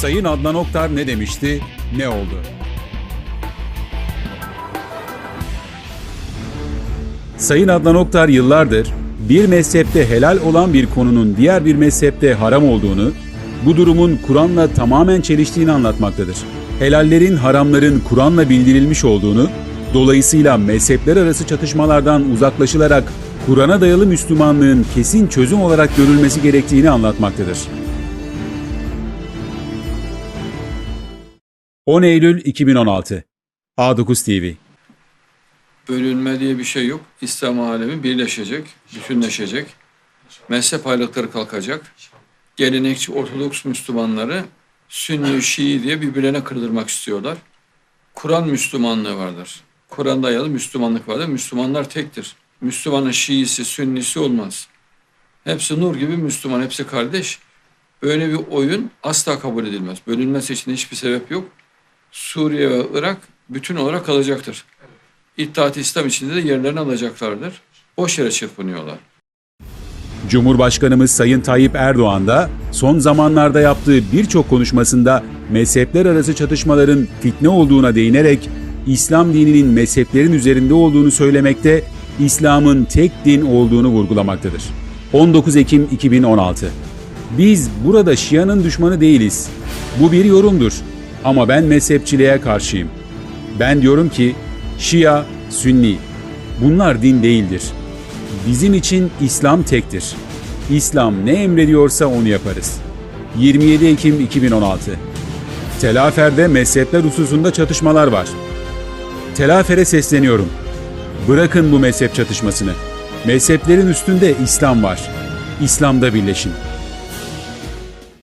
Sayın Adnan Oktar ne demişti, ne oldu? Sayın Adnan Oktar yıllardır bir mezhepte helal olan bir konunun diğer bir mezhepte haram olduğunu, bu durumun Kur'an'la tamamen çeliştiğini anlatmaktadır. Helallerin, haramların Kur'an'la bildirilmiş olduğunu, dolayısıyla mezhepler arası çatışmalardan uzaklaşılarak Kur'an'a dayalı Müslümanlığın kesin çözüm olarak görülmesi gerektiğini anlatmaktadır. 10 Eylül 2016 A9 TV bölünme diye bir şey yok. İslam alemi birleşecek, bütünleşecek. Mezhep ayrılıkları kalkacak. Gelenekçi Ortodoks Müslümanları Sünni, Şii diye birbirlerine kırdırmak istiyorlar. Kur'an Müslümanlığı vardır. Kur'an'da dayalı Müslümanlık vardır. Müslümanlar tektir. Müslümanın Şiisi, Sünnisi olmaz. Hepsi nur gibi Müslüman, hepsi kardeş. Böyle bir oyun asla kabul edilmez. Bölünmesi için hiçbir sebep yok. Suriye ve Irak bütün olarak kalacaktır. İttihat İslam içinde de yerlerini alacaklardır. Boş yere çırpınıyorlar. Cumhurbaşkanımız Sayın Tayyip Erdoğan da son zamanlarda yaptığı birçok konuşmasında mezhepler arası çatışmaların fitne olduğuna değinerek İslam dininin mezheplerin üzerinde olduğunu söylemekte, İslam'ın tek din olduğunu vurgulamaktadır. 19 Ekim 2016 Biz burada Şia'nın düşmanı değiliz. Bu bir yorumdur. Ama ben mezhepçiliğe karşıyım. Ben diyorum ki Şia, Sünni. Bunlar din değildir. Bizim için İslam tektir. İslam ne emrediyorsa onu yaparız. 27 Ekim 2016 Telafer'de mezhepler hususunda çatışmalar var. Telafer'e sesleniyorum. Bırakın bu mezhep çatışmasını. Mezheplerin üstünde İslam var. İslam'da birleşin.